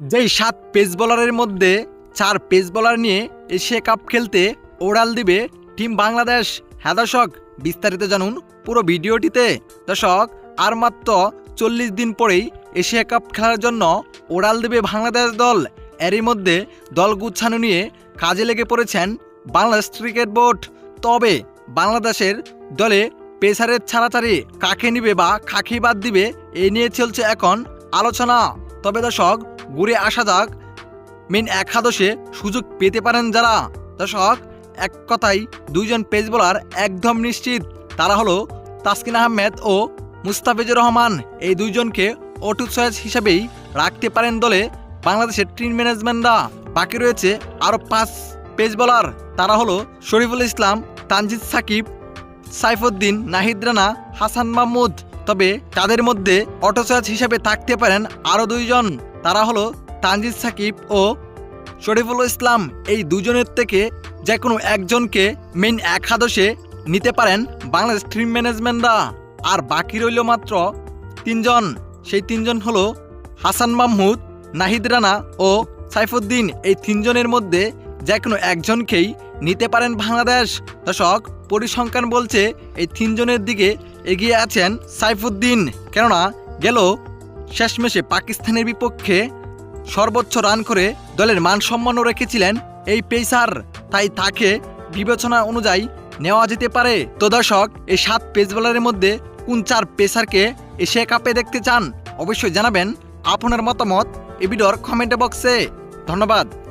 যেই সাত পেস বোলারের মধ্যে চার পেস বোলার নিয়ে এশিয়া কাপ খেলতে ওড়াল দিবে টিম বাংলাদেশ। হ্যাঁ দর্শক, বিস্তারিত জানুন পুরো ভিডিওটিতে। দর্শক, আর মাত্র চল্লিশ দিন পরেই এশিয়া কাপ খেলার জন্য ওড়াল দেবে বাংলাদেশ দল। এরই মধ্যে দল গুচ্ছানো নিয়ে কাজে লেগে পড়েছেন বাংলাদেশ ক্রিকেট বোর্ড। তবে বাংলাদেশের দলে পেসারের ছাড়াছাড়ি কাকে নিবে বা কাকে বাদ দিবে, এ নিয়ে চলছে এখন আলোচনা। তবে দর্শক ঘুরে আসা যাক। মেন একাদশে সুযোগ পেতে পারেন যারা। দর্শক, এক কথাই দুইজন পেস বোলার একদম নিশ্চিত। তারা হলো তাসকিন আহমেদ ও মুস্তাফিজুর রহমান। এই দুইজনকে অটু চয়েস হিসেবেই রাখতে পারেন দলে বাংলাদেশের টিম ম্যানেজমেন্টরা বাকি রয়েছে আরও পাঁচ পেস বোলার। তারা হলো শরীফুল ইসলাম, তানজিদ সাকিব, সাইফুদ্দিন, নাহিদ রানা, হাসান মাহমুদ। তবে তাদের মধ্যে অটো চয়েস হিসেবে থাকতে পারেন আরও দুইজন। তারা হলো তানজিদ সাকিব ও শরীফুল ইসলাম। এই দুজনের থেকে যে কোনো একজনকে মেইন একাদশে নিতে পারেন বাংলাদেশ টিম ম্যানেজমেন্টরা আর বাকি রইল মাত্র তিনজন। সেই তিনজন হলো হাসান মাহমুদ, নাহিদ রানা ও সাইফুদ্দিন। এই তিনজনের মধ্যে যে কোনো একজনকেই নিতে পারেন বাংলাদেশ। দর্শক, পরিসংখ্যান বলছে এই তিনজনের দিকে এগিয়ে আছেন সাইফুদ্দিন। কেননা, গেল শেষমেশে পাকিস্তানের বিপক্ষে সর্বোচ্চ রান করে দলের মান সম্মানও রেখেছিলেন এই পেসার। তাই তাকে বিবেচনা অনুযায়ী নেওয়া যেতে পারে। তো দর্শক, এই সাত পেস বোলারের মধ্যে কোন চার পেসারকে এশিয়া কাপে দেখতে চান? অবশ্যই জানাবেন। আপনার মতামত এ ভিডিওর কমেন্ট বক্সে। ধন্যবাদ।